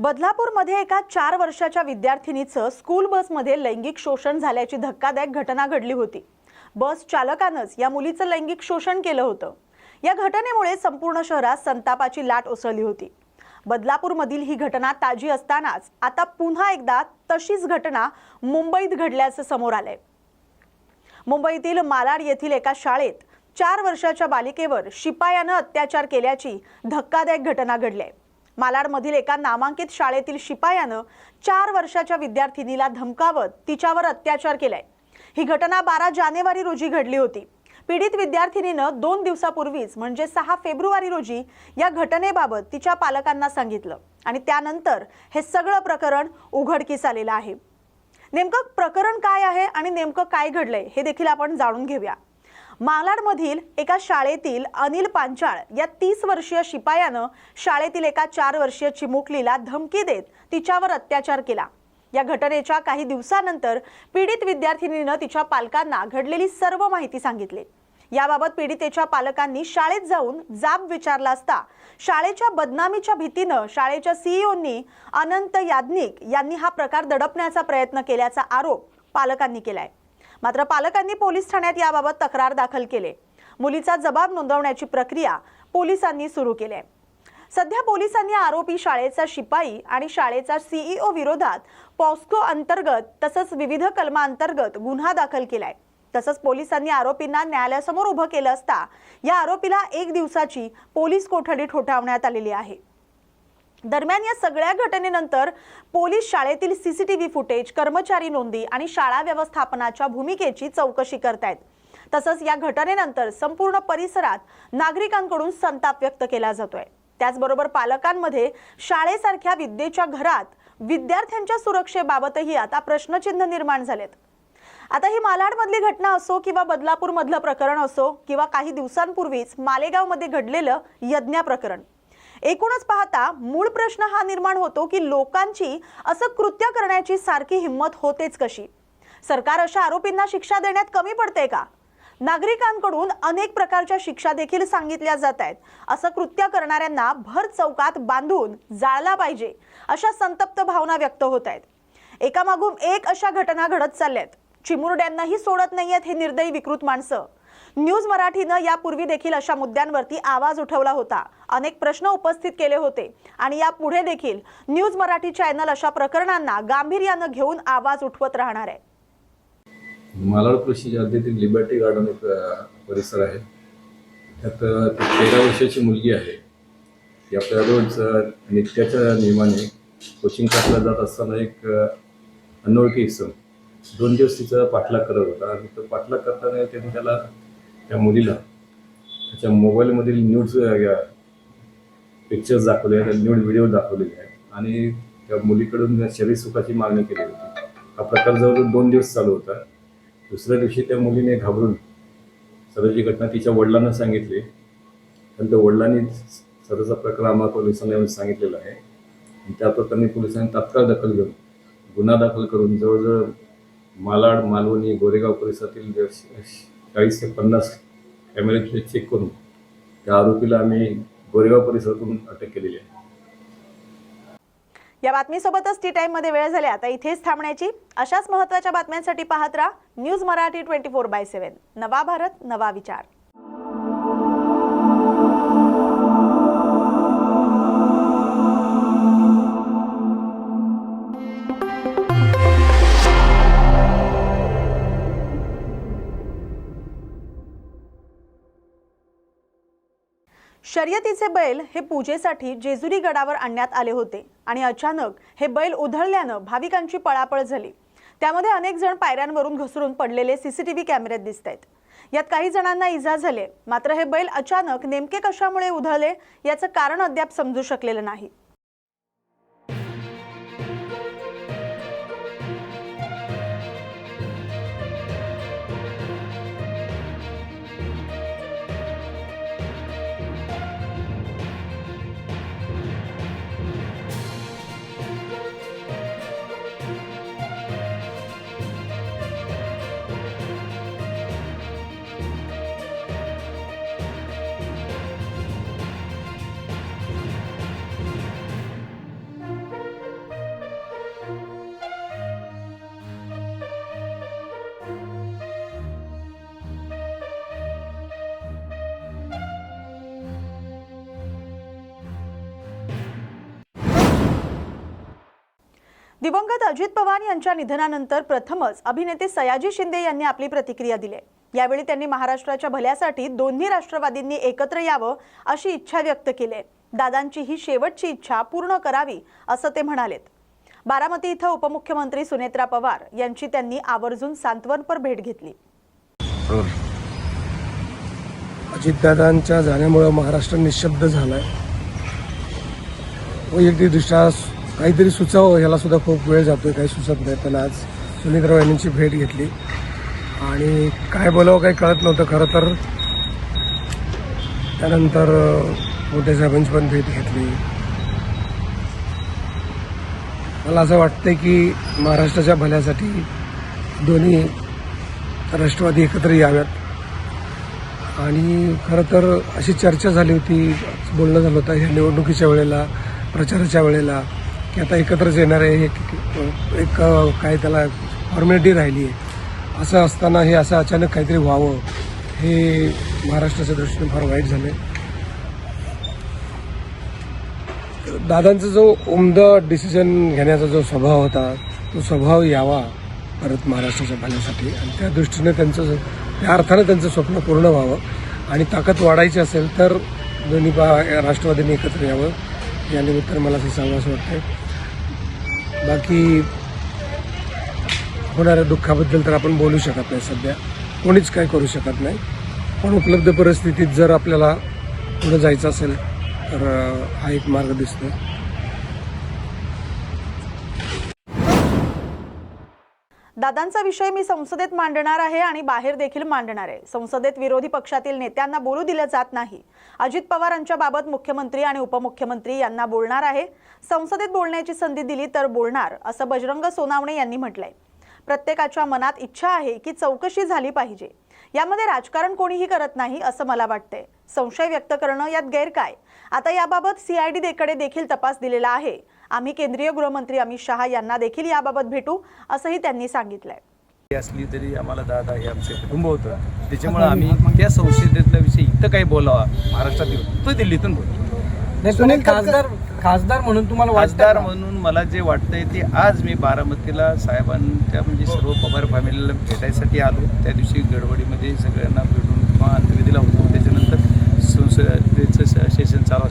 बदलापूरमध्ये एका चार वर्षाच्या विद्यार्थिनीचं स्कूल बसमध्ये लैंगिक शोषण झाल्याची धक्कादायक घटना घडली होती. बस चालकानंच या मुलीचं लैंगिक शोषण केलं होतं. या घटनेमुळे संपूर्ण शहरात संतापाची लाट उसळली होती. बदलापूरमधील ही घटना ताजी असतानाच आता पुन्हा एकदा तशीच घटना मुंबईत घडल्याचं समोर आलंय. मुंबईतील मालाड येथील एका शाळेत चार वर्षाच्या बालिकेवर शिपायानं अत्याचार केल्याची धक्कादायक घटना घडली आहे मालाडमधील एका नामांकित शाळेतील शिपायानं चार वर्षाच्या विद्यार्थिनीला धमकावत तिच्यावर अत्याचार केलाय. ही घटना बारा जानेवारी रोजी घडली होती. पीडित विद्यार्थिनीनं दोन दिवसापूर्वीच म्हणजे सहा फेब्रुवारी रोजी या घटनेबाबत तिच्या पालकांना सांगितलं आणि त्यानंतर हे सगळं प्रकरण उघडकीस आलेलं आहे. नेमकं प्रकरण काय आहे आणि नेमकं काय घडलंय हे देखील आपण जाणून घेऊया. मालाडमधील एका शाळेतील अनिल पांचाळ या तीस वर्षीय शिपायानं शाळेतील एका चार वर्षीय चिमुकलीला धमकी देत तिच्यावर अत्याचार केला. या घटनेच्या काही दिवसानंतर पीडित विद्यार्थिनीनं तिच्या पालकांना घडलेली सर्व माहिती सांगितली. याबाबत पीडितेच्या पालकांनी शाळेत जाऊन जाब विचारला असता शाळेच्या बदनामीच्या भीतीनं शाळेच्या सीईओनी अनंत याज्ञिक यांनी हा प्रकार दडपण्याचा प्रयत्न केल्याचा आरोप पालकांनी केलाय. मात्र पालकांनी पोलीस ठाण्यात याबाबत तक्रार दाखल केले. मुलीचा जबाब नोंदवण्याची प्रक्रिया पोलिसांनी सुरू केली आहे. सध्या पोलिसांनी आरोपी शाळेचा शिपाई आणि शाळेचा सीईओ विरोधात पॉस्को अंतर्गत तसंच विविध कलमांतर्गत गुन्हा दाखल केलाय. तसंच पोलिसांनी आरोपींना न्यायालयासमोर उभं केलं असता या आरोपीला एक दिवसाची पोलीस कोठडी ठोठावण्यात आलेली आहे. दरम्यान या सगळ्या घटनेनंतर पोलीस शाळेतील सीसीटीव्ही फुटेज कर्मचारी नोंदी आणि शाळा व्यवस्थापनाच्या भूमिकेची चौकशी करतायत. तसंच या घटनेनंतर संपूर्ण परिसरात नागरिकांकडून संताप व्यक्त केला जातोय. त्याचबरोबर पालकांमध्ये शाळेसारख्या विद्येच्या घरात विद्यार्थ्यांच्या सुरक्षेबाबतही आता प्रश्नचिन्ह निर्माण झालेत. आता ही मालाडमधली घटना असो किंवा बदलापूरमधलं प्रकरण असो किंवा काही दिवसांपूर्वीच मालेगावमध्ये घडलेलं यज्ञा प्रकरण. एकूणच पाहता मूळ प्रश्न हा निर्माण होतो की लोकांची असं कृत्य करण्याची सारखी हिंमत होतेच कशी? सरकार अशा आरोपींना शिक्षा देण्यात कमी पडते का? नागरिकांकडून अनेक प्रकारच्या शिक्षा देखील सांगितल्या जात आहेत. असं कृत्य करणाऱ्यांना भर चौकात बांधून जाळला पाहिजे अशा संतप्त भावना व्यक्त होत आहेत. एकामागून एक अशा घटना घडत चालल्यात. चिमुरड्यांनाही सोडत नाहीयेत हे निर्दयी विकृत माणसं. न्यूज मराठीनं यापूर्वी देखील अशा मुद्द्यांवरती आवाज उठवला होता. अनेक प्रश्न उपस्थित केले होते. आणि यापुढे देखील न्यूज मराठी चॅनल अशा प्रकरणांना गांभीर्यानं घेऊन आवाज उठवत राहणार आहे. मालाड कृषी हद्दीतील लिबर्टी गार्डन एक परिसर आहे. त्यात तेरा वर्षाची मुलगी आहे. ती आपल्या रोज नित्याच्या नियमाने कोचिंग क्लासला जात असताना एक अनोळखी इसम दोन दिवस तिचा पाठलाग करत होता. आणि तो पाठलाग करताना त्यांनी त्याला त्या मुलीला त्याच्या मोबाईलमधील न्यूज पिक्चर्स दाखवले आहेत न्यूड व्हिडिओ दाखवलेले आहेत. आणि त्या मुलीकडून शरीर सुखाची मागणी केली होती. हा प्रकार जवळजवळ दोन दिवस चालू होता. दुसऱ्या दिवशी त्या मुलीने घाबरून सदरची घटना तिच्या वडिलांना सांगितली. त्यानंतर वडिलांनी सदरचा प्रकार आम्हाला पोलिसांना येऊन सांगितलेला आहे. आणि त्या प्रकरणी पोलिसांनी तात्काळ दखल घेऊन गुन्हा दाखल करून जवळजवळ मालाड मालवणी गोरेगाव परिसरातील चाळीस ते पन्नास कॅमेरे चेक करून त्या आरोपीला आम्ही गोरेगाव परिसरातून अटक केलेली आहे. या बातमीसोबतच टी टाइममध्ये वेळ झाली. आता इथेच थांबण्याची. अशाच महत्त्वाच्या बातम्यांसाठी पाहत राहा news Marathi twenty four by seven. नवा भारत नवा विचार. शर्यतीचे बैल हे पूजेसाठी जेजुरी गडावर आणण्यात आले होते आणि अचानक हे बैल उधळल्यानं भाविकांची पळापळ झाली. त्यामध्ये अनेक जण पायऱ्यांवरून घसरून पडलेले सीसीटीव्ही कॅमेऱ्यात दिसत आहेत यात काही जणांना इजा झाले मात्र हे बैल अचानक नेमके कशामुळे उधळले याचं कारण अद्याप समजू शकलेलं नाही. दिवंगत अजित पवार यांच्या निधनानंतर प्रथमच अभिनेते सयाजी शिंदे यांनी आपली प्रतिक्रिया दिली. यावेळी त्यांनी महाराष्ट्राच्या भल्यासाठी दोन्ही राष्ट्रवादींनी एकत्र यावं अशी इच्छा व्यक्त केली. आहे. दादांची ही शेवटची इच्छा पूर्ण करावी असं ते म्हणालेत. बारामती इथं उपमुख्यमंत्री सुनेत्रा पवार यांची त्यांनी आवर्जून सांत्वनपर भेट घेतली. अजितदादांच्या जाण्यामुळं महाराष्ट्र निशब्द झालाय. वैयक्तिकदृष्ट्या काहीतरी सुचावं ह्याला सुद्धा खूप वेळ जातोय काही सुचत नाही. पण आज सुनीतराव यांची भेट घेतली. आणि काय बोलावं काही कळत नव्हतं. खरं तर त्यानंतर मोठ्या साहेबांची पण भेट घेतली. मला असं वाटतंय की महाराष्ट्राच्या भल्यासाठी दोन्ही राष्ट्रवादी एकत्र याव्यात. आणि खरं तर अशी चर्चा झाली होती बोलणं झालं होतं ह्या निवडणुकीच्या वेळेला प्रचाराच्या वेळेला. की आता एकत्रच येणार आहे एक एक काय त्याला फॉर्मॅलिटी राहिली आहे. असं असताना हे असं अचानक काहीतरी व्हावं हे महाराष्ट्राच्या दृष्टीने फार वाईट झालं दादांचा जो उमद डिसिजन घेण्याचा जो स्वभाव होता तो स्वभाव यावा परत महाराष्ट्राच्या भल्यासाठी आणि त्या दृष्टीने त्यांचं त्या अर्थानं त्यांचं स्वप्न पूर्ण व्हावं. आणि ताकद वाढायची असेल तर दोन्ही बा राष्ट्रवादींनी एकत्र यावं. या मला असं सांगावं असं वाटतं बाकी होणाऱ्या दुःखाबद्दल तर आपण बोलू शकत नाही सध्या. कोणीच काय करू शकत नाही. पण उपलब्ध परिस्थितीत जर आपल्याला पुढं जायचं असेल तर हा एक मार्ग दिसतोय. दादांचा विषय मी संसदेत मांडणार आहे आणि बाहेर देखील मांडणार आहे. संसदेत विरोधी पक्षातील नेत्यांना बोलू दिलं जात नाही. अजित पवारांच्या बाबत मुख्यमंत्री आणि उपमुख्यमंत्री यांना बोलणार आहे. संसदेत बोलण्याची संधी दिली तर बोलणार असं बजरंग सोनावणे यांनी म्हटलंय. प्रत्येकाच्या मनात इच्छा आहे की चौकशी झाली पाहिजे. यामध्ये राजकारण कोणीही करत नाही असं मला वाटतंय. संशय व्यक्त करणं यात गैर काय आता याबाबत सीआयडी देकडे देखील तपास दिलेला आहे. आम्ही केंद्रीय गृहमंत्री अमित शहा यांना देखील याबाबत भेटू असंही त्यांनी सांगितलंय. असली तरी आम्हाला दादा हे आमचे कुटुंब होतं. त्याच्यामुळे आम्ही त्या संसदेतला विषय इथं काही बोलावा. महाराष्ट्रात येऊन. तो दिल्लीतून बोलतो. खासदार खासदार म्हणून तुम्हाला खासदार वाटतं म्हणून मला जे वाटतंय ते आज मी बारामतीला साहेबांच्या म्हणजे सर्व पवार फॅमिलीला भेटायसाठी आलो. त्या दिवशी गडबडीमध्ये सगळ्यांना भेटून किंवा अंत्यविधीला होतो त्याच्यानंतर संसदेचं स- सेशन चालू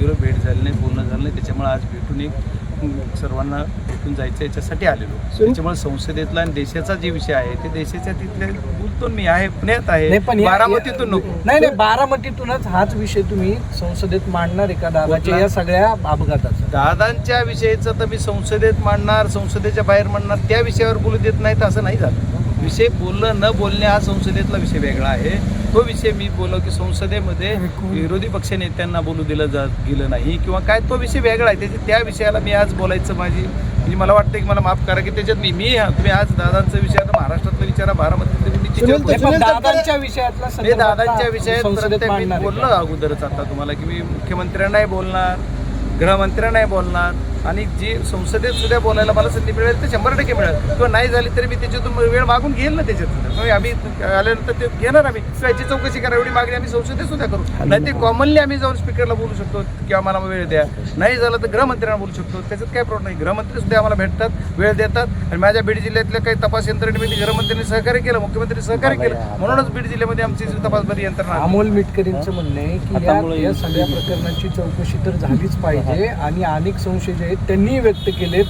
गेलो भेट झाली नाही बोलणं झालं नाही. त्याच्यामुळे आज भेटून एक सर्वांना भेटून जायचं याच्यासाठी आलेलो. त्याच्यामुळे संसदेतला आणि देशाचा जे विषय आहे ते देशाच्या तिथले बोलतो मी आहे पुण्यात आहे. पण बारामतीतून नको. नाही नाही बारामतीतूनच हाच विषय तुम्ही संसदेत मांडणार आहे का दादाच्या? या सगळ्या अपघाताचा? दादांच्या विषयीचं तर मी संसदेत मांडणार संसदेच्या बाहेर मांडणार त्या विषयावर बोलू देत नाही तर असं नाही झालं. विषय बोलणं न बोलणे हा संसदेतला विषय वेगळा आहे. तो विषय मी बोललो की संसदेमध्ये विरोधी पक्ष नेत्यांना बोलू दिलं जात गेलं नाही किंवा काय तो विषय वेगळा आहे त्याच्या त्या विषयाला मी आज बोलायचं माझी म्हणजे मला वाटतं की मला माफ करा की त्याच्यात मी मी हा- तुम्ही आज दादांचा विषय आता महाराष्ट्रातला विचारा बारामतीतले. पण दादांच्या विषयातला मी संदर्भातला दादांच्या विषयात मी बोललो? अगोदरच आता तुम्हाला की मी मुख्यमंत्र्यांनाही बोलणार गृहमंत्र्यांनाही बोलणार आणि जी संसदेत सुद्धा बोलायला मला संधी मिळेल तर शंभर टक्के मिळेल. किंवा नाही झाली तरी मी त्याच्यातून वेळ मागून घेईल ना त्याच्यात सुद्धा मग आम्ही आल्यानंतर ते घेणार आम्ही. याची चौकशी करा एवढी मागणी आम्ही संसदेत सुद्धा करू. नाही ते कॉमनली आम्ही जाऊन स्पीकरला बोलू शकतो किंवा आम्हाला वेळ द्या. नाही झालं तर गृहमंत्र्यांना बोलू शकतो. त्याच्यात काय प्रॉब्लेम नाही. गृहमंत्री सुद्धा आम्हाला भेटतात वेळ देतात. आणि माझ्या बीड जिल्ह्यातल्या काही तपास यंत्रणेमध्ये गृहमंत्र्यांनी सहकार्य केलं मुख्यमंत्री सहकार्य केलं. म्हणूनच बीड जिल्ह्यामध्ये आमची जी तपासबारी यंत्रणा. अमोल मिटकरींचं म्हणणं आहे की या या सगळ्या प्रकरणाची चौकशी तर झालीच पाहिजे आणि अनेक संशय जे आहेत त्यांनीही व्यक्त केलेत.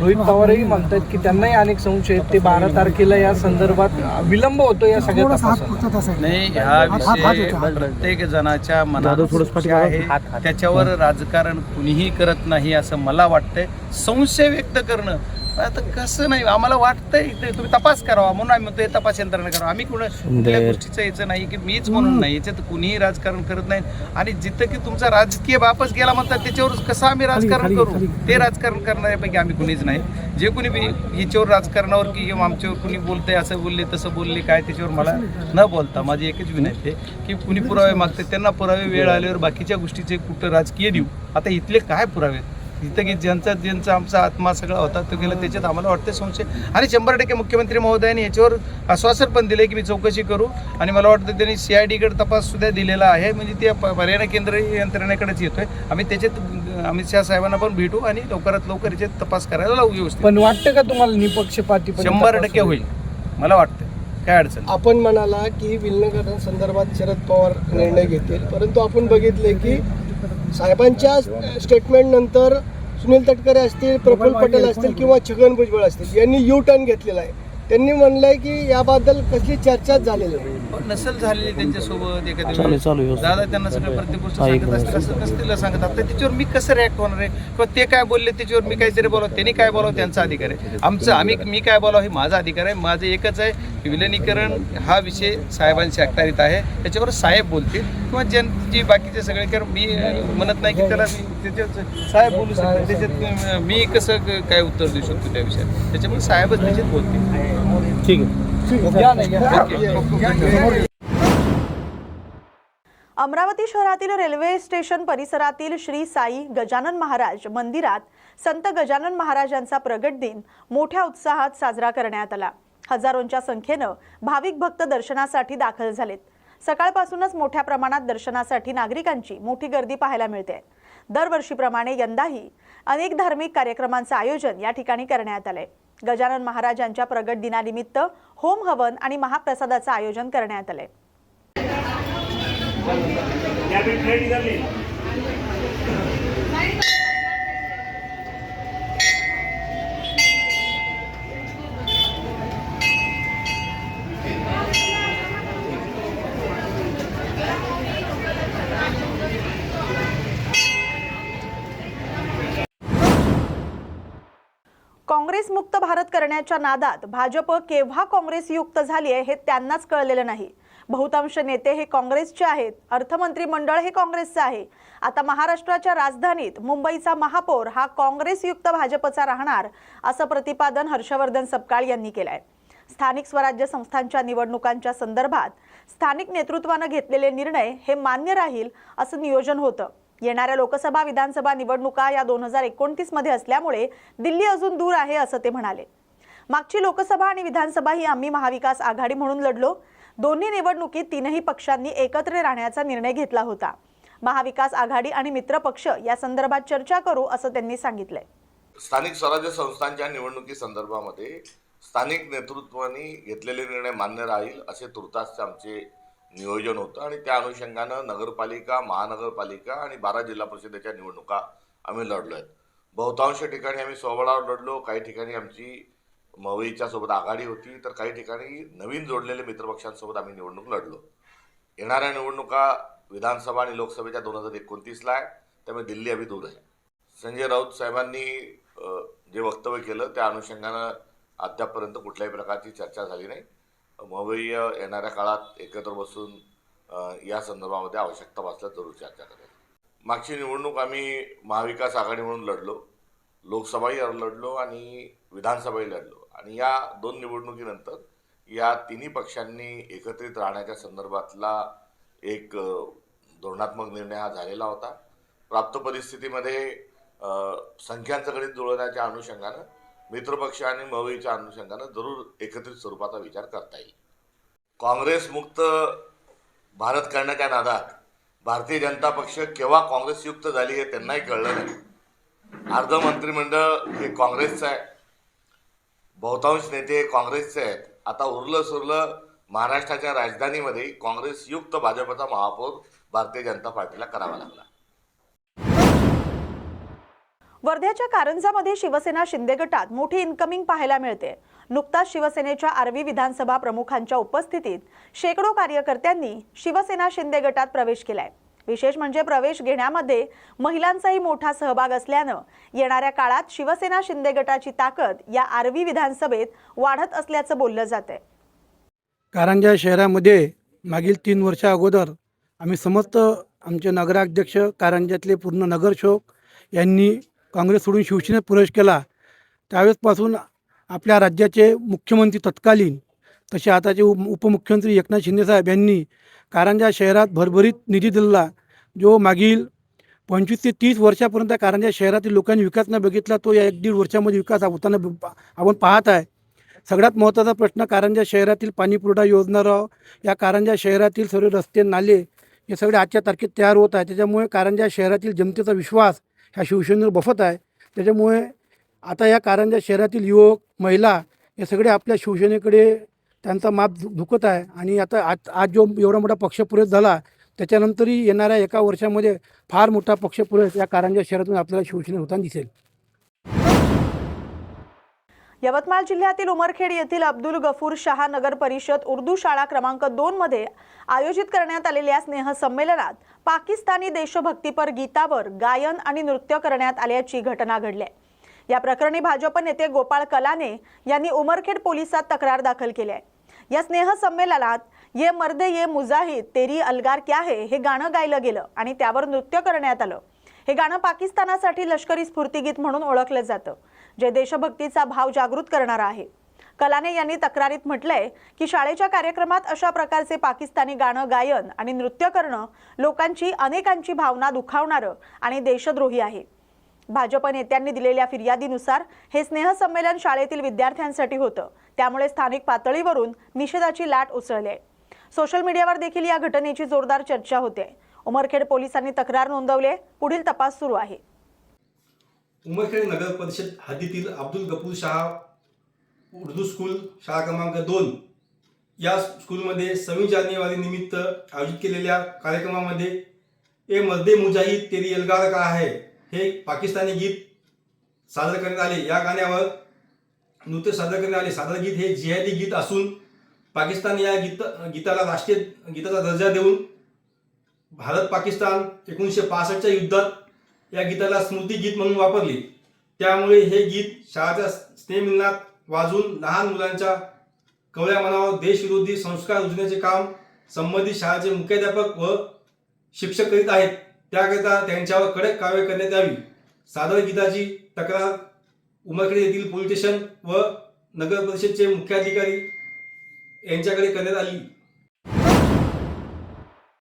रोहित पवारही म्हणतात की त्यांनाही अनेक संशय आहेत. ते बारा तारखेला या संदर्भात विलंब होतो या सगळ्या तपासात नाही हा विषय प्रत्येक जणाच्या मनात आहे. त्याच्यावर राजकारण कुणीही करत नाही असं मला वाटतंय. संशय व्यक्त करणं आता कसं नाही आम्हाला वाटतंय ते तुम्ही तपास करावा म्हणून आम्ही म्हणतो हे तपास यंत्रणा करावा आम्ही कुणा कुठल्या गोष्टीचं यायचं नाही की मीच म्हणून नाही याच्यात कुणीही राजकारण करत नाही. आणि जिथं की तुमचा राजकीय बापच गेला म्हणतात त्याच्यावर कसं आम्ही राजकारण करू? ते राजकारण करणाऱ्यापैकी आम्ही कुणीच नाही. जे कुणी हिच्यावर राजकारणावर की किंवा आमच्यावर कुणी बोलतंय असं बोलले तसं बोलले काय त्याच्यावर मला न बोलता माझी एकच विनंती आहे की कुणी पुरावे मागते त्यांना पुरावे वेळ आल्यावर बाकीच्या गोष्टीचे कुठं राजकीय देऊ. आता इथले काय पुरावे इथं की ज्यांचा ज्यांचा आमचा आत्मा सगळा होता तो गेला. त्याच्यात आम्हाला वाटतं संशय. आणि शंभर टक्के मुख्यमंत्री महोदयांनी याच्यावर आश्वासन पण दिले की मी चौकशी करू. आणि मला वाटतं त्यांनी सी आय डीकडे तपास सुद्धा दिलेला आहे. म्हणजे ते प- पर्याय केंद्र यंत्रणेकडेच येतोय. आम्ही त्याच्यात अमित शहा साहेबांना पण भेटू आणि लवकरात लवकर याचे तपास करायला लावू व्यवस्थित. पण वाटतं का तुम्हाला निपक्षपाती शंभर टक्के होईल? मला वाटतं काय अडचण. आपण म्हणाला की विलगीकरण संदर्भात शरद पवार निर्णय घेतील. परंतु आपण बघितले की साहेबांच्या स्टेटमेंट नंतर सुनील तटकरे असतील प्रफुल्ल पटेल असतील किंवा छगन भुजबळ असतील यांनी यू टर्न घेतलेला आहे. त्यांनी म्हणलंय की याबद्दल कसली चर्चाच झालेली नाही. नसेल झालेली त्यांच्यासोबत एखाद्या वेळेस. दादा त्यांना सगळं प्रत्येक गोष्ट सांगत असतील असं नसतील सांगत आता त्याच्यावर मी कसं रिॲक्ट होणार आहे? किंवा ते काय बोलले त्याच्यावर मी काहीतरी बोलावं त्यांनी काय बोलावं त्यांचा अधिकार आहे. आमचं आम्ही मी काय बोलावं हे माझा अधिकार आहे. माझं एकच आहे की विलनीकरण हा विषय साहेबांच्या अखत्यारीत आहे. त्याच्यावर साहेब बोलतील. किंवा ज्यांची बाकीचे सगळे कारण मी अं, म्हणत नाही की त्याला मी साहेब बोलू शकतो त्याच्यात अं, मी कसं क- काय उत्तर देऊ शकतो त्या विषयात? त्याच्यामुळे साहेबच त्याच्यात बोलतील. नाही, या. अमरावती शहरातील रेल्वे स्टेशन परिसरातील श्री साई गजानन महाराज मंदिरात संत गजानन महाराजांचा प्रगट दिन मोठ्या उत्साहात साजरा करण्यात आला. हजारोंच्या संख्येनं भाविक भक्त दर्शनासाठी दाखल झालेत. सकाळपासूनच मोठ्या प्रमाणात दर्शनासाठी नागरिकांची मोठी गर्दी पाहायला मिळते. दरवर्षीप्रमाणे यंदाही अनेक धार्मिक कार्यक्रमांचं आयोजन या ठिकाणी करण्यात आलंय. गजानन महाराजांच्या प्रगट दिनानिमित्त होम हवन आणि महाप्रसादाचं आयोजन करण्यात आलंय. काँग्रेसमुक्त भारत करण्याच्या नादात भाजप केव्हा काँग्रेसयुक्त झाली आहे हे त्यांनाच कळलेलं नाही. बहुतांश नेते हे काँग्रेसचे आहेत. अर्थमंत्री मंडळ हे काँग्रेसचं आहे. आता महाराष्ट्राच्या राजधानीत मुंबईचा महापौर हा काँग्रेसयुक्त भाजपचा राहणार असं प्रतिपादन हर्षवर्धन सपकाळ यांनी केलंय. स्थानिक स्वराज्य संस्थांच्या निवडणुकांच्या संदर्भात स्थानिक नेतृत्वानं घेतलेले निर्णय हे मान्य राहील असं नियोजन होतं. येणाऱ्या लोकसभा विधानसभा निवडणुका या दोन हजार एकोणतीसमध्ये असल्यामुळे दिल्ली अजून दूर आहे असं ते म्हणाले. मागची लोकसभा आणि विधानसभा ही आम्ही महाविकास आघाडी म्हणून लढलो. दोन्ही निवडणुकीत तीनही पक्षांनी एकत्र राहण्याचा निर्णय घेतला होता. महाविकास आघाडी आणि मित्र पक्ष या संदर्भात चर्चा करू असं त्यांनी सांगितलंय. स्थानिक स्वराज्य संस्थांच्या निवडणुकी संदर्भामध्ये स्थानिक नेतृत्वाने घेतलेले निर्णय मान्य राहील असे तुर्तासचे आमचे नियोजन होतं आणि त्या अनुषंगानं नगरपालिका महानगरपालिका आणि बारा जिल्हा परिषदेच्या निवडणुका आम्ही लढलो आहेत बहुतांश ठिकाणी आम्ही स्वबळावर लढलो काही ठिकाणी आमची मवईच्या सोबत आघाडी होती तर काही ठिकाणी नवीन जोडलेले मित्रपक्षांसोबत आम्ही निवडणूक लढलो. येणाऱ्या निवडणुका विधानसभा आणि लोकसभेच्या दोन हजार एकोणतीसला आहे त्यामुळे दिल्ली अभि दूर आहे. संजय राऊत साहेबांनी जे वक्तव्य केलं त्या अनुषंगानं अद्यापपर्यंत कुठल्याही प्रकारची चर्चा झाली नाही. भविष्य येणाऱ्या काळात एकत्र बसून या संदर्भामध्ये आवश्यकता भासल्यास जरूर चर्चा करेल मागची निवडणूक आम्ही महाविकास आघाडी म्हणून लढलो लोकसभाही लढलो आणि विधानसभाही लढलो. आणि या दोन निवडणुकीनंतर या तिन्ही पक्षांनी एकत्रित राहण्याच्या संदर्भातला एक धोरणात्मक निर्णय हा झालेला होता. प्राप्त परिस्थितीमध्ये संख्यांचं गणित जुळवण्याच्या अनुषंगानं मित्रपक्ष आणि मवईच्या अनुषंगानं जरूर एकत्रित स्वरूपाचा विचार करता येईल. काँग्रेस मुक्त भारत करण्याच्या नादात भारतीय जनता पक्ष केव्हा काँग्रेसयुक्त झाली हे त्यांनाही कळलं नाही. अर्ध मंत्रिमंडळ हे काँग्रेसचं आहे. बहुतांश नेते काँग्रेसचे आहेत. आता उरलं सुरलं महाराष्ट्राच्या राजधानीमध्ये काँग्रेसयुक्त भाजपचा महापौर भारतीय जनता पार्टीला करावा लागला. वर्ध्याच्या कारंजामध्ये शिवसेना शिंदे गटात मोठी इन्कमिंग पाहायला मिळते. नुकताच शिवसेनेच्या आर्वी विधानसभा प्रमुखांच्या उपस्थितीत शेकडो कार्यकर्त्यांनी शिवसेना शिंदे गटात प्रवेश केलाय. विशेष म्हणजे प्रवेश घेण्यामध्ये महिलांचाही मोठा सहभाग असल्यानं येणाऱ्या काळात शिवसेना शिंदे गटाची ताकद या आर्वी विधानसभेत वाढत असल्याचं बोललं जात आहे कारंजा शहरामध्ये मागील तीन वर्षा अगोदर आम्ही समस्त आमचे नगराध्यक्ष कारंजातले पूर्ण नगरसेवक यांनी काँग्रेस सोडून शिवसेनेत प्रवेश केला त्यावेळेसपासून आपल्या राज्याचे मुख्यमंत्री तत्कालीन तसे आताचे उप उपमुख्यमंत्री एकनाथ शिंदेसाहेब यांनी कारंजा शहरात भरभरीत निधी दिलेला जो मागील पंचवीस ते तीस वर्षापर्यंत कारंजा शहरातील लोकांनी विकास न बघितला तो या एक दीड वर्षामध्ये विकास होताना आपण पाहत आहे. सगळ्यात महत्त्वाचा प्रश्न कारंजा शहरातील पाणीपुरवठा योजना राव या कारंजा शहरातील सर्व रस्ते नाले हे सगळे आजच्या तारखेत तयार होत आहे त्याच्यामुळे कारंजा शहरातील जनतेचा विश्वास ह्या शिवसेनेवर बफत आहे. त्याच्यामुळे आता या कारंजा शहरातील युवक महिला हे सगळे आपल्या शिवसेनेकडे त्यांचा माप दुखत धुकत आहे. आणि आता आज आज जो एवढा मोठा पक्षपुरेत झाला त्याच्यानंतरही येणाऱ्या एका वर्षामध्ये फार मोठा पक्षपुरेत या कारंजा शहरातून आपल्याला शिवसेने होताना दिसेल. यवतमाळ जिल्ह्यातील उमरखेड येथील अब्दुल गफूर शहा नगर परिषद उर्दू शाळा क्रमांक दोन मध्ये आयोजित करण्यात आलेल्या स्नेहसंमेलनात पाकिस्तानी देशभक्तीपर गीतावर गायन आणि नृत्य करण्यात आल्याची घटना घडली. आहे. या प्रकरणी भाजप नेते गोपाळ कलाने यांनी उमरखेड पोलिसात तक्रार दाखल केली आहे. या स्नेहसंमेलनात ये मर्दे ये मुजाहिद तेरी अलगार क्या है? हे गाणं गायलं गेलं आणि त्यावर नृत्य करण्यात आलं. हे गाणं पाकिस्तानासाठी लष्करी स्फूर्तीगीत म्हणून ओळखलं जातं जे देशभक्तीचा भाव जागृत करणारं आहे. कलाने यांनी तक्रारीत म्हटलंय की शाळेच्या कार्यक्रमात अशा प्रकारचे पाकिस्तानी गाणं गायन आणि नृत्य करणं लोकांची अनेकांची भावना दुखावणारं आणि देशद्रोही आहे. भाजप नेत्यांनी दिलेल्या फिर्यादीनुसार हे स्नेहसंमेलन शाळेतील विद्यार्थ्यांसाठी होतं. त्यामुळे स्थानिक पातळीवरून निषेधाची लाट उसळली आहे सोशल मीडियावर देखील या घटनेची जोरदार चर्चा होते. उमरखेड पोलिसांनी तक्रार नोंदवली पुढील तपास सुरू आहे. उमरखेड नगर परिषद हद्दीतील अब्दुल गफूर शाह उर्दू स्कूल शाळा क्रमांक दोन. या स्कूलमध्ये सव्वीस जानेवारी निमित्त आयोजित केलेल्या कार्यक्रमामध्ये ए मर्दे मुजाहिद तेरी एलगार का आहे हे पाकिस्तानी गीत सादर करण्यात आले. या गाण्यावर नृत्य सादर करण्यात आले. सादर गीत हे जिहादी गीत असून पाकिस्तान या गीत गीताला राष्ट्रीय गीताचा दर्जा देऊन भारत पाकिस्तान एकोणीसशे पासष्टच्या युद्धात या गीताला स्मृती गीत म्हणून वापरले. त्यामुळे हे गीत शाळाच्या स्नेहमिलनात वाजून लहान मुलांच्या कवळ्या मनावर देशविरोधी संस्कार रुजण्याचे काम संबंधित शाळेचे मुख्याध्यापक व शिक्षक करीत आहेत. त्याकरिता त्यांच्यावर कडक कारवाई करण्यात यावी. सादर गीताची तक्रार उमरखेड येथील पोलीस स्टेशन व नगर परिषदचे मुख्याधिकारी यांच्याकडे करण्यात आली.